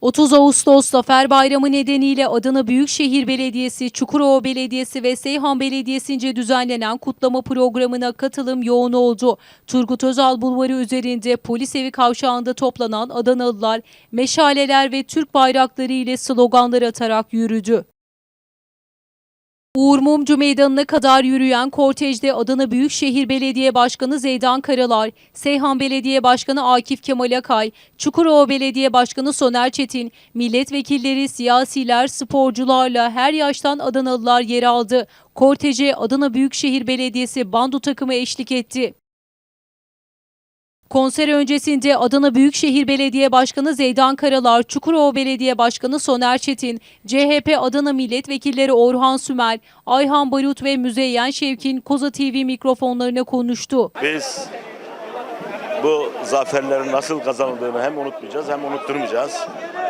30 Ağustos Zafer Bayramı nedeniyle Adana Büyükşehir Belediyesi, Çukurova Belediyesi ve Seyhan Belediyesi'nce düzenlenen kutlama programına katılım yoğun oldu. Turgut Özal Bulvarı üzerinde polis evi kavşağında toplanan Adanalılar meşaleler ve Türk bayrakları ile sloganlar atarak yürüdü. Uğur Mumcu Meydanı'na kadar yürüyen kortejde Adana Büyükşehir Belediye Başkanı Zeydan Karalar, Seyhan Belediye Başkanı Akif Kemal Akay, Çukurova Belediye Başkanı Soner Çetin, milletvekilleri, siyasiler, sporcularla her yaştan Adanalılar yer aldı. Korteje Adana Büyükşehir Belediyesi bando takımı eşlik etti. Konser öncesinde Adana Büyükşehir Belediye Başkanı Zeydan Karalar, Çukurova Belediye Başkanı Soner Çetin, CHP Adana Milletvekilleri Orhan Sümer, Ayhan Barut ve Müzeyyen Şevkin Koza TV mikrofonlarına konuştu. Biz bu zaferlerin nasıl kazanıldığını hem unutmayacağız hem unutturmayacağız.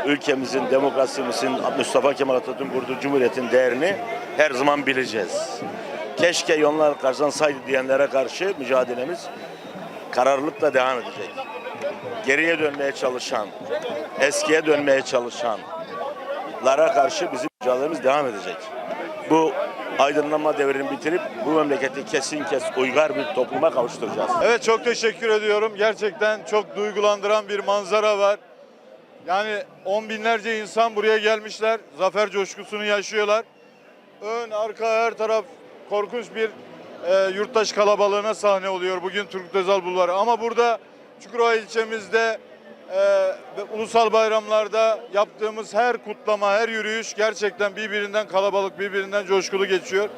Ülkemizin, demokrasimizin, Mustafa Kemal Atatürk'ün kurduğu cumhuriyetin değerini her zaman bileceğiz. Keşke yollar kazansaydı diyenlere karşı mücadelemiz kararlılıkla devam edecek. Geriye dönmeye çalışan, eskiye dönmeye çalışanlara karşı bizim mücadelemiz devam edecek. Bu aydınlanma devrini bitirip bu memleketi kesin kes uygar bir topluma kavuşturacağız. Evet çok teşekkür ediyorum. Gerçekten çok duygulandıran bir manzara var. Yani on binlerce insan buraya gelmişler. Zafer coşkusunu yaşıyorlar. Ön, arka, her taraf korkunç bir e, yurttaş kalabalığına sahne oluyor bugün Turgut Özal Bulvarı. Ama burada Çukurova ilçemizde e, ulusal bayramlarda yaptığımız her kutlama, her yürüyüş gerçekten birbirinden kalabalık, birbirinden coşkulu geçiyor.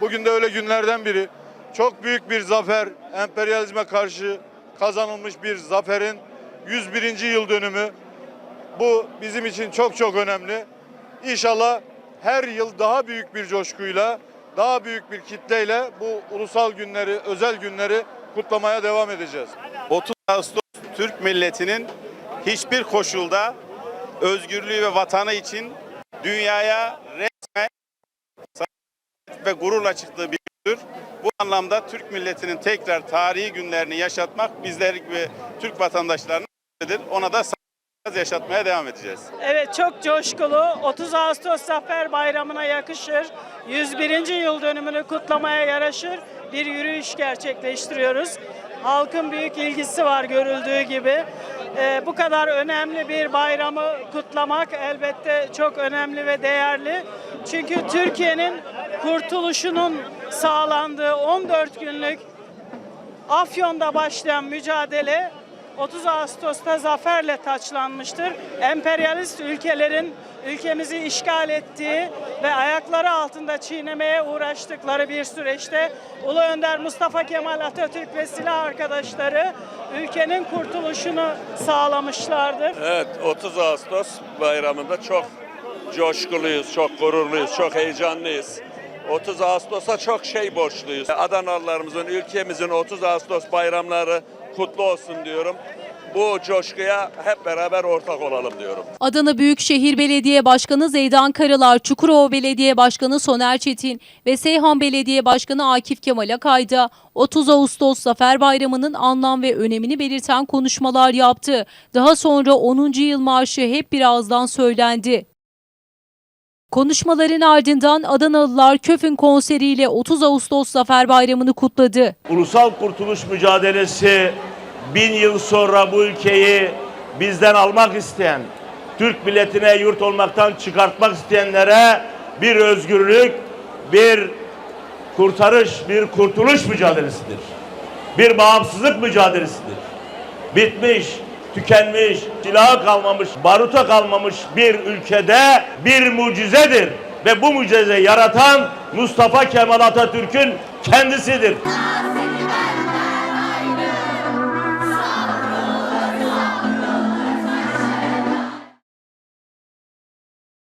Bugün de öyle günlerden biri. Çok büyük bir zafer, emperyalizme karşı kazanılmış bir zaferin 101. yıl dönümü. Bu bizim için çok çok önemli. İnşallah her yıl daha büyük bir coşkuyla, daha büyük bir kitleyle bu ulusal günleri, özel günleri kutlamaya devam edeceğiz. 30 Ağustos Türk milletinin hiçbir koşulda özgürlüğü ve vatanı için dünyaya resmen ve gururla çıktığı bir gündür. Bu anlamda Türk milletinin tekrar tarihi günlerini yaşatmak bizler gibi Türk vatandaşlarının görevidir. Ona da yaşatmaya devam edeceğiz. Evet çok coşkulu. 30 Ağustos Zafer Bayramı'na yakışır. 101. yıl dönümünü kutlamaya yaraşır bir yürüyüş gerçekleştiriyoruz. Halkın büyük ilgisi var görüldüğü gibi. Ee, bu kadar önemli bir bayramı kutlamak elbette çok önemli ve değerli. Çünkü Türkiye'nin kurtuluşunun sağlandığı 14 günlük Afyon'da başlayan mücadele 30 Ağustos'ta zaferle taçlanmıştır. Emperyalist ülkelerin ülkemizi işgal ettiği ve ayakları altında çiğnemeye uğraştıkları bir süreçte Ulu Önder Mustafa Kemal Atatürk ve silah arkadaşları ülkenin kurtuluşunu sağlamışlardır. Evet 30 Ağustos bayramında çok coşkuluyuz, çok gururluyuz, çok heyecanlıyız. 30 Ağustos'a çok şey borçluyuz. Adanalılarımızın, ülkemizin 30 Ağustos bayramları kutlu olsun diyorum. Bu coşkuya hep beraber ortak olalım diyorum. Adana Büyükşehir Belediye Başkanı Zeydan Karalar, Çukurova Belediye Başkanı Soner Çetin ve Seyhan Belediye Başkanı Akif Kemal Akay da 30 Ağustos Zafer Bayramı'nın anlam ve önemini belirten konuşmalar yaptı. Daha sonra 10. Yıl Marşı hep bir ağızdan söylendi. Konuşmaların ardından Adanalılar Köfün konseriyle 30 Ağustos Zafer Bayramı'nı kutladı. Ulusal kurtuluş mücadelesi bin yıl sonra bu ülkeyi bizden almak isteyen, Türk milletine yurt olmaktan çıkartmak isteyenlere bir özgürlük, bir kurtarış, bir kurtuluş mücadelesidir. Bir bağımsızlık mücadelesidir. Bitmiş, tükenmiş, silaha kalmamış, baruta kalmamış bir ülkede bir mucizedir. Ve bu mucizeyi yaratan Mustafa Kemal Atatürk'ün kendisidir.